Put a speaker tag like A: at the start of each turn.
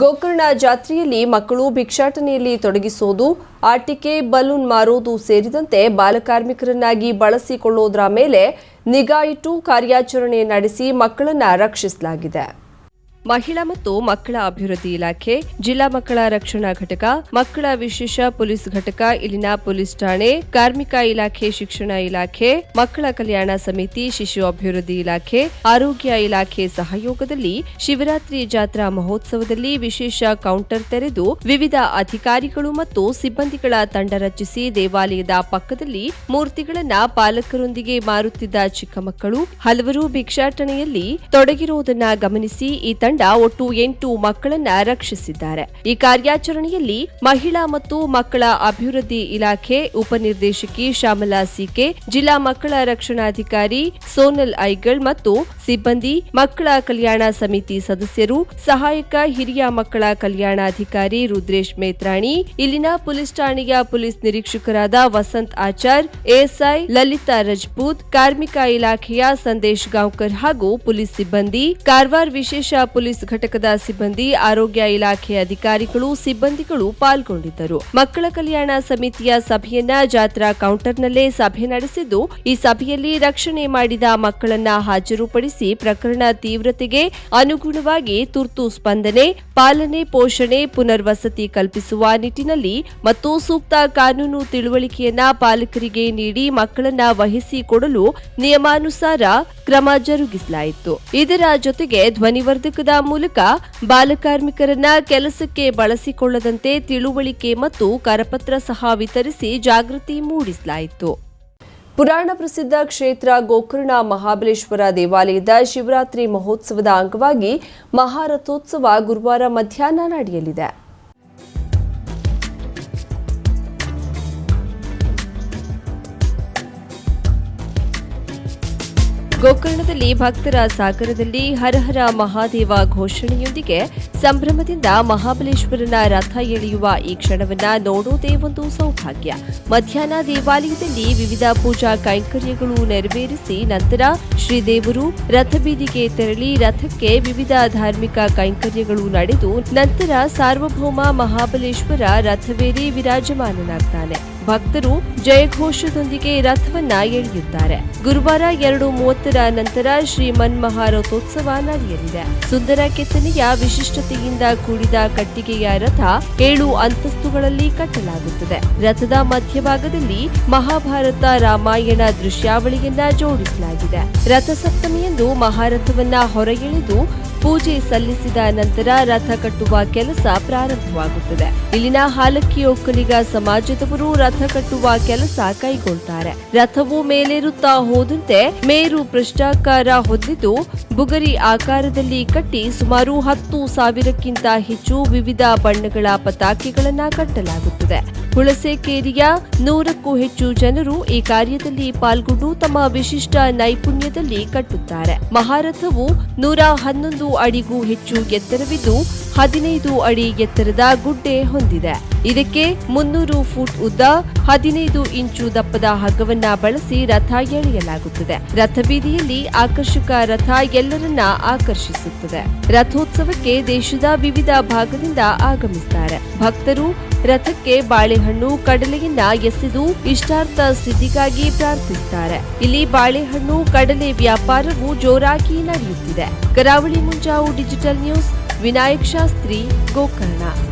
A: ಗೋಕರ್ಣ ಜಾತ್ರೆಯಲ್ಲಿ ಮಕ್ಕಳು ಭಿಕ್ಷಾಟನೆಯಲ್ಲಿ ತೊಡಗಿಸೋದು ಆಟಿಕೆ ಬಲೂನ್ ಮಾರೋದು ಸೇರಿದಂತೆ ಬಾಲಕಾರ್ಮಿಕರನ್ನಾಗಿ ಬಳಸಿಕೊಳ್ಳೋದರ ಮೇಲೆ ನಿಗಾ ಇಟ್ಟು ಕಾರ್ಯಾಚರಣೆ ನಡೆಸಿ ಮಕ್ಕಳನ್ನ ರಕ್ಷಿಸಲಾಗಿದೆ. ಮಹಿಳಾ ಮತ್ತು ಮಕ್ಕಳ ಅಭಿವೃದ್ಧಿ ಇಲಾಖೆ, ಜಿಲ್ಲಾ ಮಕ್ಕಳ ರಕ್ಷಣಾ ಘಟಕ, ಮಕ್ಕಳ ವಿಶೇಷ ಪೊಲೀಸ್ ಘಟಕ, ಇಲ್ಲಿನ ಪೊಲೀಸ್ ಠಾಣೆ, ಕಾರ್ಮಿಕ ಇಲಾಖೆ, ಶಿಕ್ಷಣ ಇಲಾಖೆ, ಮಕ್ಕಳ ಕಲ್ಯಾಣ ಸಮಿತಿ, ಶಿಶು ಅಭಿವೃದ್ಧಿ ಇಲಾಖೆ, ಆರೋಗ್ಯ ಇಲಾಖೆ ಸಹಯೋಗದಲ್ಲಿ ಶಿವರಾತ್ರಿ ಜಾತ್ರಾ ಮಹೋತ್ಸವದಲ್ಲಿ ವಿಶೇಷ ಕೌಂಟರ್ ತೆರೆದು ವಿವಿಧ ಅಧಿಕಾರಿಗಳು ಮತ್ತು ಸಿಬ್ಬಂದಿಗಳ ತಂಡ ರಚಿಸಿ ದೇವಾಲಯದ ಪಕ್ಕದಲ್ಲಿ ಮೂರ್ತಿಗಳನ್ನ ಪಾಲಕರೊಂದಿಗೆ ಮಾರುತ್ತಿದ್ದ ಚಿಕ್ಕ ಮಕ್ಕಳು ಹಲವರು ಭಿಕ್ಷಾಟನೆಯಲ್ಲಿ ತೊಡಗಿರುವುದನ್ನ ಗಮನಿಸಿ ಈ ತಂಡ ಒಟ್ಟು ಎಂಟು ಮಕ್ಕಳನ್ನ ರಕ್ಷಿಸಿದ್ದಾರೆ. ಈ ಕಾರ್ಯಾಚರಣೆಯಲ್ಲಿ ಮಹಿಳಾ ಮತ್ತು ಮಕ್ಕಳ ಅಭಿವೃದ್ಧಿ ಇಲಾಖೆ ಉಪನಿರ್ದೇಶಕಿ ಶ್ಯಾಮಲಾ ಸಿಕೆ, ಜಿಲ್ಲಾ ಮಕ್ಕಳ ರಕ್ಷಣಾಧಿಕಾರಿ ಸೋನಲ್ ಐಗಳ್ ಮತ್ತು ಸಿಬ್ಬಂದಿ, ಮಕ್ಕಳ ಕಲ್ಯಾಣ ಸಮಿತಿ ಸದಸ್ಯರು, ಸಹಾಯಕ ಹಿರಿಯ ಮಕ್ಕಳ ಕಲ್ಯಾಣಾಧಿಕಾರಿ ರುದ್ರೇಶ್ ಮೇತ್ರಾಣಿ, ಇಲ್ಲಿನ ಪೊಲೀಸ್ ಠಾಣೆಯ ಪೊಲೀಸ್ ನಿರೀಕ್ಷಕರಾದ ವಸಂತ್ ಆಚಾರ್, ಎಎಸ್ಐ ಲಲಿತಾ ರಜಪೂತ್, ಕಾರ್ಮಿಕ ಇಲಾಖೆಯ ಸಂದೇಶ್ ಗಾಂವ್ಕರ್ ಹಾಗೂ ಪೊಲೀಸ್ ಸಿಬ್ಬಂದಿ, ಕಾರ್ವಾರ್ ವಿಶೇಷ ಪೊಲೀಸ್ ಘಟಕದ ಸಿಬ್ಬಂದಿ, ಆರೋಗ್ಯ ಇಲಾಖೆ ಅಧಿಕಾರಿಗಳು, ಸಿಬ್ಬಂದಿಗಳು ಪಾಲ್ಗೊಂಡಿದ್ದರು. ಮಕ್ಕಳ ಕಲ್ಯಾಣ ಸಮಿತಿಯ ಸಭೆಯನ್ನ ಜಾತ್ರಾ ಕೌಂಟರ್ನಲ್ಲೇ ಸಭೆ ನಡೆಸಿದ್ದು, ಈ ಸಭೆಯಲ್ಲಿ ರಕ್ಷಣೆ ಮಾಡಿದ ಮಕ್ಕಳನ್ನ ಹಾಜರುಪಡಿಸಿ ಪ್ರಕರಣ ತೀವ್ರತೆಗೆ ಅನುಗುಣವಾಗಿ ತುರ್ತು ಸ್ಪಂದನೆ, ಪಾಲನೆ, ಪೋಷಣೆ, ಪುನರ್ವಸತಿ ಕಲ್ಪಿಸುವ ನಿಟ್ಟಿನಲ್ಲಿ ಮತ್ತು ಸೂಕ್ತ ಕಾನೂನು ತಿಳುವಳಿಕೆಯನ್ನ ಪಾಲಕರಿಗೆ ನೀಡಿ ಮಕ್ಕಳನ್ನ ವಹಿಸಿಕೊಡಲು ನಿಯಮಾನುಸಾರ ಕ್ರಮ ಜರುಗಿಸಲಾಯಿತು. ಇದರ ಜೊತೆಗೆ ಧ್ವನಿವರ್ಧಕದ ಮೂಲಕ ಬಾಲಕಾರ್ಮಿಕರನ್ನ ಕೆಲಸಕ್ಕೆ ಬಳಸಿಕೊಳ್ಳದಂತೆ ತಿಳುವಳಿಕೆ ಮತ್ತು ಕರಪತ್ರ ಸಹ ವಿತರಿಸಿ ಜಾಗೃತಿ ಮೂಡಿಸಲಾಯಿತು. ಪುರಾಣ ಪ್ರಸಿದ್ಧ ಕ್ಷೇತ್ರ ಗೋಕರ್ಣ ಮಹಾಬಲೇಶ್ವರ ದೇವಾಲಯದ ಶಿವರಾತ್ರಿ ಮಹೋತ್ಸವದ ಅಂಗವಾಗಿ ಮಹಾರಥೋತ್ಸವ ಗುರುವಾರ ಮಧ್ಯಾಹ್ನ ನಡೆಯಲಿದೆ. ಗೋಕರ್ಣದಲ್ಲಿ ಭಕ್ತರ ಸಾಗರದಲ್ಲಿ ಹರಹರ ಮಹಾದೇವ ಘೋಷಣೆಯೊಂದಿಗೆ ಸಂಭ್ರಮದಿಂದ ಮಹಾಬಲೇಶ್ವರನ ರಥ ಎಳೆಯುವ ಈ ಕ್ಷಣವನ್ನ ನೋಡೋದೇ ಒಂದು ಸೌಭಾಗ್ಯ. ಮಧ್ಯಾಹ್ನ ದೇವಾಲಯದಲ್ಲಿ ವಿವಿಧ ಪೂಜಾ ಕೈಂಕರ್ಯಗಳು ನೆರವೇರಿಸಿ ನಂತರ ಶ್ರೀದೇವರು ರಥಬೀದಿಗೆ ತೆರಳಿ ರಥಕ್ಕೆ ವಿವಿಧ ಧಾರ್ಮಿಕ ಕೈಂಕರ್ಯಗಳು ನಡೆದು ನಂತರ ಸಾರ್ವಭೌಮ ಮಹಾಬಲೇಶ್ವರ ರಥವೇರಿ ವಿರಾಜಮಾನನಾಗ್ತಾನೆ. ಭಕ್ತರು ಜಯಘೋಷದೊಂದಿಗೆ ರಥವನ್ನ ಎಳೆಯುತ್ತಾರೆ. ಗುರುವಾರ ಎರಡು ಮೂವತ್ತರ ನಂತರ ಶ್ರೀ ಮನ್ಮಹಾರಥೋತ್ಸವ ನಡೆಯಲಿದೆ. ಸುಂದರ ಕೆತ್ತನೆಯ ವಿಶಿಷ್ಟತೆಯಿಂದ ಕೂಡಿದ ಕಟ್ಟಿಗೆಯ ರಥ ಏಳು ಅಂತಸ್ತುಗಳಲ್ಲಿ ಕಟ್ಟಲಾಗುತ್ತದೆ. ರಥದ ಮಧ್ಯಭಾಗದಲ್ಲಿ ಮಹಾಭಾರತ ರಾಮಾಯಣ ದೃಶ್ಯಾವಳಿಯನ್ನ ಜೋಡಿಸಲಾಗಿದೆ. ರಥಸಪ್ತಮಿಯಂದು ಮಹಾರಥವನ್ನ ಹೊರಗೆಳೆದು ಪೂಜೆ ಸಲ್ಲಿಸಿದ ನಂತರ ರಥ ಕಟ್ಟುವ ಕೆಲಸ ಪ್ರಾರಂಭವಾಗುತ್ತದೆ. ಇಲ್ಲಿನ ಹಾಲಕ್ಕಿ ಒಕ್ಕಲಿಗ ಸಮಾಜದವರು ರಥ ಕಟ್ಟುವ ಕೆಲಸ ಕೈಗೊಳ್ಳುತ್ತಾರೆ ರಥವು ಮೇಲೇರುತ್ತಾ ಹೋದಂತೆ ಮೇರು ಭ್ರಷ್ಟಾಕಾರ ಹೊಂದಿದ್ದು, ಬುಗರಿ ಆಕಾರದಲ್ಲಿ ಕಟ್ಟಿ ಸುಮಾರು ಹತ್ತು ಸಾವಿರಕ್ಕಿಂತ ಹೆಚ್ಚು ವಿವಿಧ ಬಣ್ಣಗಳ ಪತಾಕೆಗಳನ್ನ ಕಟ್ಟಲಾಗುತ್ತದೆ. ಹುಳಸೇಕೇರಿಯ ನೂರಕ್ಕೂ ಹೆಚ್ಚು ಜನರು ಈ ಕಾರ್ಯದಲ್ಲಿ ಪಾಲ್ಗೊಂಡು ತಮ್ಮ ವಿಶಿಷ್ಟ ನೈಪುಣ್ಯದಲ್ಲಿ ಕಟ್ಟುತ್ತಾರೆ. ಮಹಾರಥವು ನೂರ ಹನ್ನೊಂದು ಅಡಿಗೂ ಹೆಚ್ಚು ಎತ್ತರವಿದ್ದು ಹದಿನೈದು ಅಡಿ ಎತ್ತರದ ಗುಡ್ಡೆ ಹೊಂದಿದೆ. ಇದಕ್ಕೆ ಮುನ್ನೂರು ಫುಟ್ ಉದ್ದ ಹದಿನೈದು ಇಂಚು ದಪ್ಪದ ಹಗ್ಗವನ್ನ ಬಳಸಿ ರಥ ಎಳೆಯಲಾಗುತ್ತದೆ. ರಥಬೀದಿಯಲ್ಲಿ ಆಕರ್ಷಕ ರಥ ಎಲ್ಲರನ್ನ ಆಕರ್ಷಿಸುತ್ತದೆ. ರಥೋತ್ಸವಕ್ಕೆ ದೇಶದ ವಿವಿಧ ಭಾಗದಿಂದ ಆಗಮಿಸುತ್ತಾರೆ ಭಕ್ತರು ರಥಕ್ಕೆ ಬಾಳೆಹಣ್ಣು ಕಡಲೆಯನ್ನ ಎಸೆದು ಇಷ್ಟಾರ್ಥ ಸಿದ್ಧಿಗಾಗಿ ಪ್ರಾರ್ಥಿಸುತ್ತಾರೆ. ಇಲ್ಲಿ ಬಾಳೆಹಣ್ಣು, ಕಡಲೆ ವ್ಯಾಪಾರವು ಜೋರಾಗಿ ನಡೆಯುತ್ತಿದೆ. Karavali Munjavu digital news, Vinayak Shastri, Gokarna.